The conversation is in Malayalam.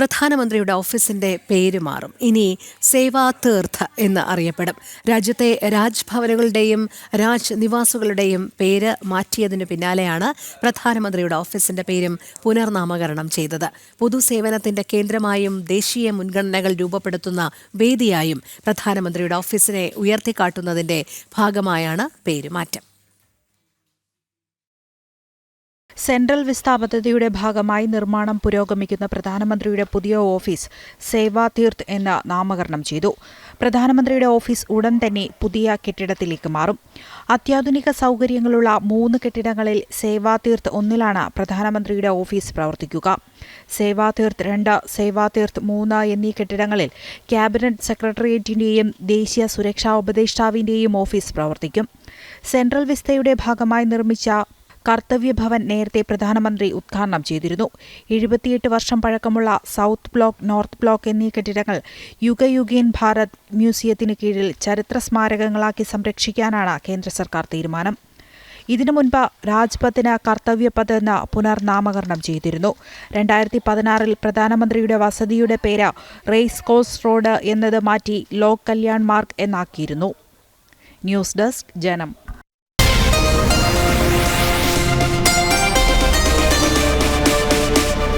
പ്രധാനമന്ത്രിയുടെ ഓഫീസിന്റെ പേര് മാറും. ഇനി സേവാ തീർത്ഥ എന്ന് അറിയപ്പെടും. രാജ്യത്തെ രാജ്ഭവനുകളുടെയും രാജ് നിവാസുകളുടെയും പേര് മാറ്റിയതിനു പിന്നാലെയാണ് പ്രധാനമന്ത്രിയുടെ ഓഫീസിന്റെ പേരും പുനർനാമകരണം ചെയ്തത്. പൊതുസേവനത്തിന്റെ കേന്ദ്രമായും ദേശീയ മുൻഗണനകൾ രൂപപ്പെടുത്തുന്ന വേദിയായും പ്രധാനമന്ത്രിയുടെ ഓഫീസിനെ ഉയർത്തിക്കാട്ടുന്നതിന്റെ ഭാഗമായാണ് പേരുമാറ്റം. സെൻട്രൽ വിസ്ത പദ്ധതിയുടെ ഭാഗമായി നിർമ്മാണം പുരോഗമിക്കുന്ന പ്രധാനമന്ത്രിയുടെ പുതിയ ഓഫീസ് സേവാ തീർത്ത് എന്ന് നാമകരണം ചെയ്തു. പ്രധാനമന്ത്രിയുടെ ഓഫീസ് ഉടൻ തന്നെ പുതിയ കെട്ടിടത്തിലേക്ക് മാറും. അത്യാധുനിക സൗകര്യങ്ങളുള്ള മൂന്ന് കെട്ടിടങ്ങളിൽ സേവാ തീർത്ത് ഒന്നിലാണ് പ്രധാനമന്ത്രിയുടെ ഓഫീസ് പ്രവർത്തിക്കുക. സേവാ തീർത്ത് രണ്ട് സേവാ തീർത്ത് മൂന്ന് എന്നീ കെട്ടിടങ്ങളിൽ ക്യാബിനറ്റ് സെക്രട്ടേറിയറ്റിന്റെയും ദേശീയ സുരക്ഷാ ഉപദേഷ്ടാവിന്റെയും ഓഫീസ് പ്രവർത്തിക്കും. സെൻട്രൽ വിസ്തയുടെ ഭാഗമായി നിർമ്മിച്ച കർത്തവ്യഭവൻ നേരത്തെ പ്രധാനമന്ത്രി ഉദ്ഘാടനം ചെയ്തിരുന്നു. എഴുപത്തിയെട്ട് വർഷം പഴക്കമുള്ള സൗത്ത് ബ്ലോക്ക് നോർത്ത് ബ്ലോക്ക് എന്നീ കെട്ടിടങ്ങൾ യുഗയുഗേൻ ഭാരത് മ്യൂസിയത്തിന് കീഴിൽ ചരിത്ര സ്മാരകങ്ങളാക്കി സംരക്ഷിക്കാനാണ് കേന്ദ്ര സർക്കാർ തീരുമാനം. ഇതിനു മുൻപ് രാജ്പഥിന് കർത്തവ്യപഥ് എന്ന് പുനർനാമകരണം ചെയ്തിരുന്നു. രണ്ടായിരത്തി പതിനാറിൽ പ്രധാനമന്ത്രിയുടെ വസതിയുടെ പേര് റേസ് കോഴ്സ് റോഡ് എന്നത് മാറ്റി Lok Kalyan Marg എന്നാക്കിയിരുന്നു. News desk Janam.